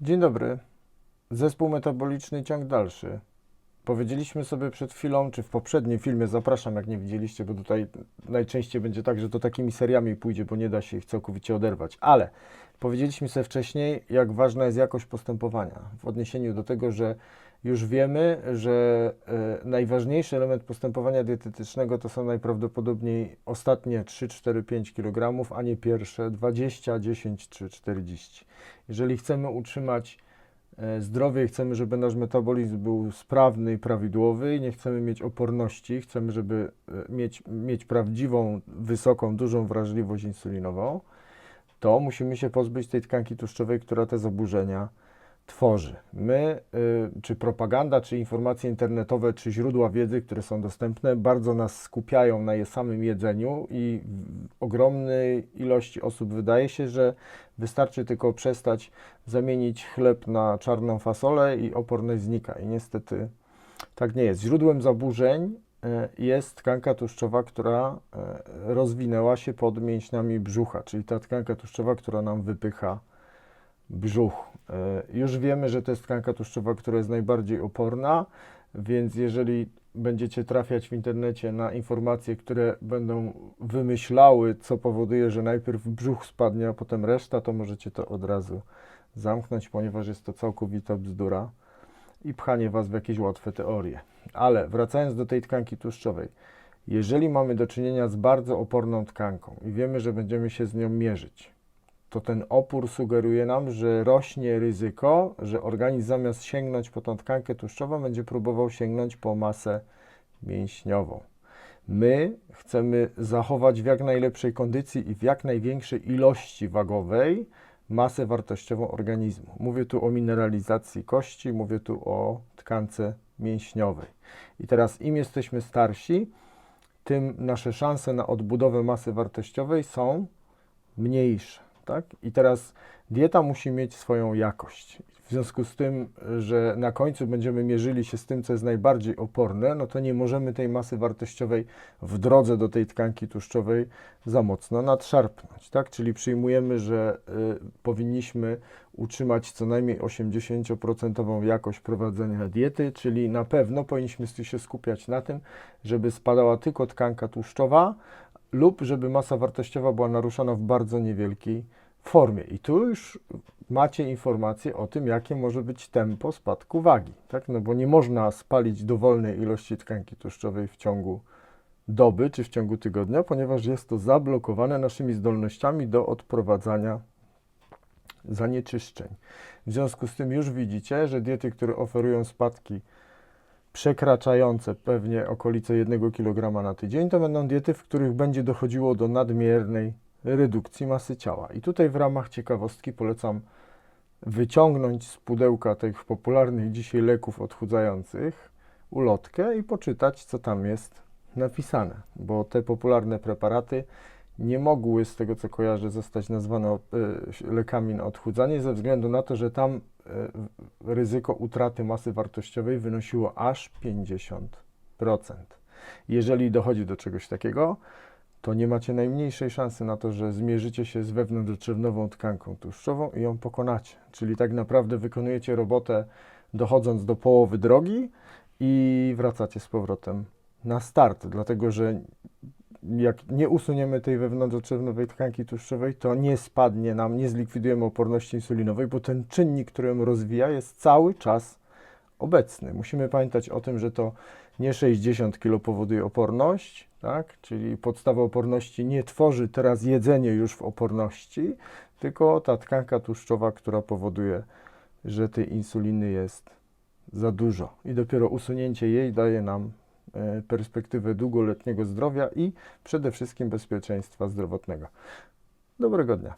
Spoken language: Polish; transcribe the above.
Dzień dobry. Zespół metaboliczny ciąg dalszy. Powiedzieliśmy sobie przed chwilą, czy w poprzednim filmie, zapraszam jak nie widzieliście, bo tutaj najczęściej będzie tak, że to takimi seriami pójdzie, bo nie da się ich całkowicie oderwać. Ale powiedzieliśmy sobie wcześniej, jak ważna jest jakość postępowania w odniesieniu do tego, że już wiemy, że e, najważniejszy element postępowania dietetycznego to są najprawdopodobniej ostatnie 3, 4, 5 kg, a nie pierwsze 20, 10 czy 40. Jeżeli chcemy utrzymać zdrowie i chcemy, żeby nasz metabolizm był sprawny i prawidłowy, nie chcemy mieć oporności, chcemy, żeby e, mieć, mieć prawdziwą, wysoką, dużą wrażliwość insulinową, to musimy się pozbyć tej tkanki tłuszczowej, która te zaburzenia tworzy. My, y, czy propaganda, czy informacje internetowe, czy źródła wiedzy, które są dostępne, bardzo nas skupiają na je samym jedzeniu i ogromnej ilości osób wydaje się, że wystarczy tylko przestać zamienić chleb na czarną fasolę i oporność znika. I niestety tak nie jest. Źródłem zaburzeń y, jest tkanka tłuszczowa, która y, rozwinęła się pod mięśniami brzucha, czyli ta tkanka tłuszczowa, która nam wypycha brzuch. E, Już wiemy, że to jest tkanka tłuszczowa, która jest najbardziej oporna, więc jeżeli będziecie trafiać w internecie na informacje, które będą wymyślały, co powoduje, że najpierw brzuch spadnie, a potem reszta, to możecie to od razu zamknąć, ponieważ jest to całkowita bzdura i pchanie Was w jakieś łatwe teorie. Ale wracając do tej tkanki tłuszczowej, jeżeli mamy do czynienia z bardzo oporną tkanką i wiemy, że będziemy się z nią mierzyć, to ten opór sugeruje nam, że rośnie ryzyko, że organizm zamiast sięgnąć po tą tkankę tłuszczową, będzie próbował sięgnąć po masę mięśniową. My chcemy zachować w jak najlepszej kondycji i w jak największej ilości wagowej masę wartościową organizmu. Mówię tu o mineralizacji kości, mówię tu o tkance mięśniowej. I teraz im jesteśmy starsi, tym nasze szanse na odbudowę masy wartościowej są mniejsze. Tak? I teraz dieta musi mieć swoją jakość. W związku z tym, że na końcu będziemy mierzyli się z tym, co jest najbardziej oporne, no to nie możemy tej masy wartościowej w drodze do tej tkanki tłuszczowej za mocno nadszarpnąć. Tak? Czyli przyjmujemy, że y, powinniśmy utrzymać co najmniej 80% jakość prowadzenia diety, czyli na pewno powinniśmy się skupiać na tym, żeby spadała tylko tkanka tłuszczowa, lub żeby masa wartościowa była naruszona w bardzo niewielkiej formie. I tu już macie informacje o tym, jakie może być tempo spadku wagi. Tak? No bo nie można spalić dowolnej ilości tkanki tłuszczowej w ciągu doby czy w ciągu tygodnia, ponieważ jest to zablokowane naszymi zdolnościami do odprowadzania zanieczyszczeń. W związku z tym już widzicie, że diety, które oferują spadki przekraczające pewnie okolice 1 kg na tydzień, to będą diety, w których będzie dochodziło do nadmiernej redukcji masy ciała. I tutaj w ramach ciekawostki polecam wyciągnąć z pudełka tych popularnych dzisiaj leków odchudzających ulotkę i poczytać, co tam jest napisane, bo te popularne preparaty nie mogły, z tego co kojarzę, zostać nazwane y, lekami na odchudzanie ze względu na to, że tam y, ryzyko utraty masy wartościowej wynosiło aż 50%. Jeżeli dochodzi do czegoś takiego, to nie macie najmniejszej szansy na to, że zmierzycie się z wewnątrzdrzewnową tkanką tłuszczową i ją pokonacie. Czyli tak naprawdę wykonujecie robotę dochodząc do połowy drogi i wracacie z powrotem na start, dlatego że jak nie usuniemy tej wewnątrzdrzewnowej tkanki tłuszczowej, to nie spadnie nam, nie zlikwidujemy oporności insulinowej, bo ten czynnik, który ją rozwija, jest cały czas obecny. Musimy pamiętać o tym, że to nie 60 kg powoduje oporność, tak? czyli podstawa oporności nie tworzy teraz jedzenie już w oporności, tylko ta tkanka tłuszczowa, która powoduje, że tej insuliny jest za dużo. I dopiero usunięcie jej daje nam perspektywę długoletniego zdrowia i przede wszystkim bezpieczeństwa zdrowotnego. Dobrego dnia.